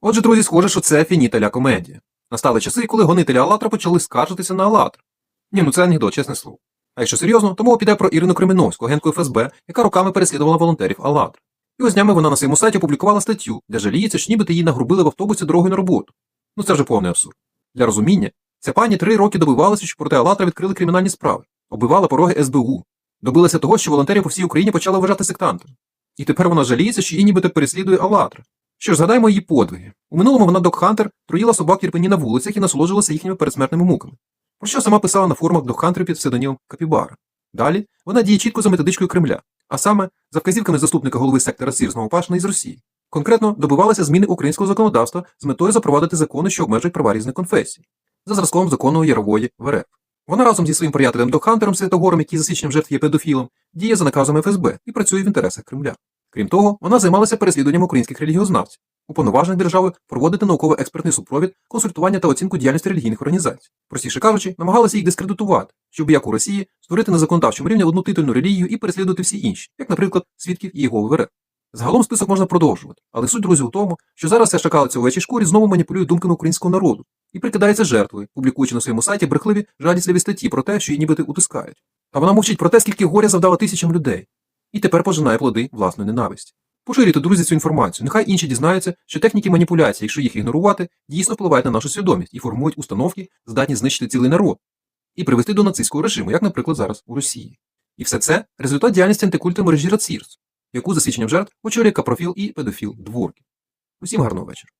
Отже, друзі, схоже, що це фініталя комедія. Настали часи, коли гонителі Алатра почали скаржитися на Алатра. Ні, ну це анекдот, чесне слово. А якщо серйозно, то мова піде про Ірину Кременовську, агентку ФСБ, яка роками переслідувала волонтерів Алатра. І ось днями вона на своєму сайті опублікувала статтю, де жаліється, що нібито її нагрубили в автобусі дорогою на роботу. Ну це вже повний абсурд. Для розуміння, ця пані три роки добивалася, що проти Алатра відкрили кримінальні справи, оббивала пороги СБУ, добилася того, що волонтерів по всій Україні почали вважати сектантами. І тепер вона жаліється, що її нібито переслідує Алатра. Що ж, згадаймо її подвиги. У минулому вона Докхантер труїла собак в Ірпені на вулицях і насолоджувалася їхніми передсмертними муками. Про що сама писала на форумах Докхантерів під псевдонімом Капібара. Далі вона діє чітко за методичкою Кремля, а саме за вказівками заступника голови сектора Сірсного Пашина із Росії. Конкретно добивалася зміни українського законодавства з метою запровадити закони, що обмежують права різних конфесій, за зразком закону Ярової в РФ. Вона разом зі своїм приятелем Докхантером Святогором, який за свідченням жертв є педофілом, діє за наказами ФСБ і працює в інтересах Кремля. Крім того, вона займалася переслідуванням українських релігіознавців, уповноважених державою проводити науково-експертний супровід, консультування та оцінку діяльності релігійних організацій. Простіше кажучи, намагалася їх дискредитувати, щоб як у Росії створити на законодавчому рівні одну титульну релігію і переслідувати всі інші, як, наприклад, свідків і Єгови в РФ. Загалом список можна продовжувати, але суть друзі у тому, що зараз ця шакалиця у овечій шкурі знову маніпулює думками українського народу і прикидається жертвою, публікуючи на своєму сайті брехливі жалісливі статті про те, що її нібито утискають. А вона мовчить про те, скільки горя завдала тисячам людей, і тепер пожинає плоди власної ненависті. Поширюйте, друзі, цю інформацію. Нехай інші дізнаються, що техніки маніпуляції, якщо їх ігнорувати, дійсно впливають на нашу свідомість і формують установки, здатні знищити цілий народ і привести до нацистського режиму, як, наприклад, зараз у Росії. І все це результат діяльності антикульту мережі Рацірс, яку за свідченням жертв очолює капрофіл і педофіл Дворки. Усім гарного вечора.